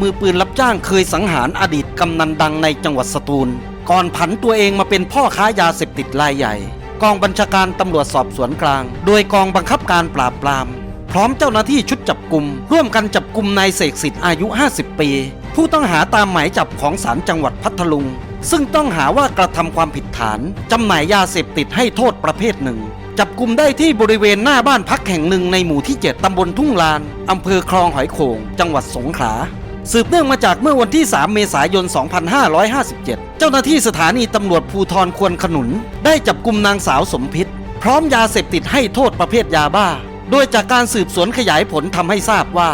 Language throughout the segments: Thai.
มือปืนรับจ้างเคยสังหารอดีตกำนันดังในจังหวัดสตูล ก่อนผันตัวเองมาเป็นพ่อค้ายาเสพติดรายใหญ่ กองบัญชาการตำรวจสอบสวนกลาง โดยกองบังคับการปราบปราม พร้อมเจ้าหน้าที่ชุดจับกลุ่มร่วมกันจับกลุ่มนายเสกสิทธิ์อายุ 50 ปี ผู้ต้องหาตามหมายจับของศาลจังหวัดพัทลุง ซึ่งต้องหาว่ากระทำความผิดฐานจำหน่ายยาเสพติดให้โทษประเภทหนึ่งจับกลุ่มได้ที่บริเวณหน้าบ้านพักแห่งหนึ่งในหมู่ที่ 7 ตำบลทุ่งลาน อำเภอคลองหอยโขง จังหวัดสงขลา สืบเนื่องมาจากเมื่อวันที่ 3 เมษายน 2557 เจ้าหน้าที่สถานีตำรวจภูทรควนขนุน ได้จับกลุ่มนางสาวสมพิษ พร้อมยาเสพติดให้โทษประเภทยาบ้า โดยจากการสืบสวนขยายผลทำให้ทราบว่า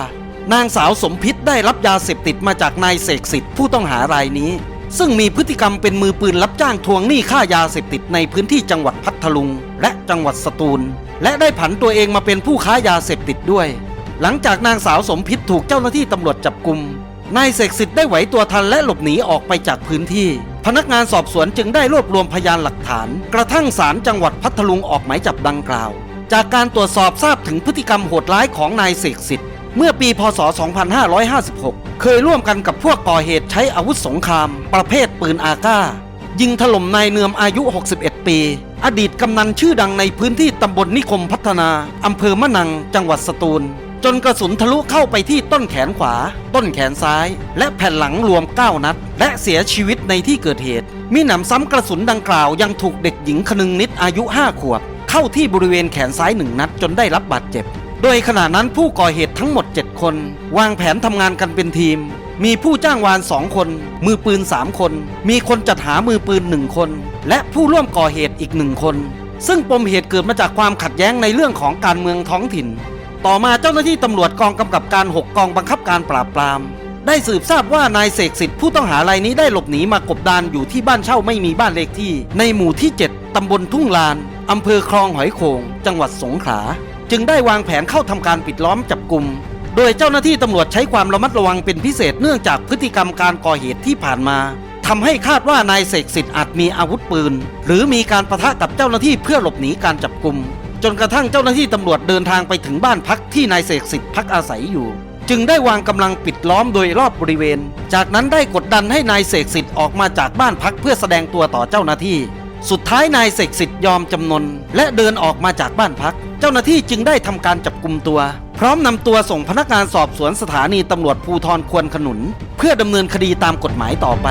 นางสาวสมพิษได้รับยาเสพติดมาจากนายเสกสิทธิ์ผู้ต้องหารายนี้ ซึ่งมีพฤติกรรมเป็นมือปืนรับจ้างทวงหนี้ค่ายาเสพติดในพื้นที่จังหวัดพัทลุง และจังหวัดสตูล และได้ผันตัวเองมาเป็นผู้ค้ายาเสพติดด้วย หลังจากนางสาวสมพิษถูกเจ้าหน้าที่ตำรวจจับกุมนายเสกสิทธิ์ได้ไหวตัวทันและหลบหนีออกไปจากพื้นที่ พนักงานสอบสวนจึงได้รวบรวมพยานหลักฐาน กระทั่งศาลจังหวัดพัทลุงออกหมายจับดังกล่าว จากการตรวจสอบทราบถึงพฤติกรรมโหดร้ายของนายเสกสิทธิ์เมื่อปีพศ 2556 เคยร่วมกันกับพวกก่อเหตุใช้อาวุธสงคราม ประเภทปืนอาก้า ยิงถล่มนายเนือมอายุ 61 ปี อดีตกำนันชื่อดังในพื้นที่ตำบลนิคมพัฒนาอำเภอมะนัง จังหวัดสตูล จนกระสุนทะลุเข้าไปที่ต้นแขนขวา ต้นแขนซ้าย และแผ่นหลังรวม 9 นัด และเสียชีวิตในที่เกิดเหตุ มีหนำซ้ำกระสุนดังกล่าวยังถูกเด็กหญิงคนึงนิดอายุ 5 ขวบ เข้าที่บริเวณแขนซ้ายหนึ่งนัดจนได้รับบาดเจ็บ โดยขณะนั้นผู้ก่อเหตุทั้งหมด 7 คน วางแผนทำงานกันเป็นทีมมีผู้จ้างวาน2คน มือปืน3คน มีคนจัดหามือปืน1คน และผู้ร่วมก่อเหตุอีกหนึ่งคน ซึ่งปมเหตุเกิดมาจากความขัดแย้งในเรื่องของการเมืองท้องถิ่น ต่อมาเจ้าหน้าที่ตำรวจกองกำกับการ 6 กองบังคับการปราบปราม ได้สืบทราบว่านายเสกสิทธิ์ผู้ต้องหารายนี้ได้หลบหนีมากบดานอยู่ที่บ้านเช่าไม่มีบ้านเลขที่ ในหมู่ที่ 7 ตำบลทุ่งลานอำเภอคลองหอยโขงจังหวัดสงขลาจึงได้วางแผนเข้าทำการปิดล้อมจับกลุ่มโดยเจ้าหน้าที่ตำรวจใช้ความระมัดระวังเป็นพิเศษเนื่องจากพฤติกรรมการก่อเหตุที่ผ่านมาทำให้คาดว่านายเสกสิทธิ์อาจมีอาวุธปืน หรือมีการประทะกับเจ้าหน้าที่เพื่อหลบหนีการจับกลุ่ม จนกระทั่งเจ้าหน้าที่ตำรวจเดินทางไปถึงบ้านพักที่นายเสกสิทธิ์พักอาศัยอยู่ จึงได้วางกำลังปิดล้อมโดยรอบบริเวณ จากนั้นได้กดดันให้นายเสกสิทธิ์ออกมาจากบ้านพักเพื่อแสดงตัวต่อเจ้าหน้าที่ สุดท้ายนายเสกสิทธิ์ยอมจำนน และเดินออกมาจากบ้านพัก เจ้าหน้าที่จึงได้ทำการจับกลุ่มตัว พร้อมนำตัวส่งพนักงานสอบสวนสถานีตำรวจภูธรควนขนุน เพื่อดำเนินคดีตามกฎหมายต่อไป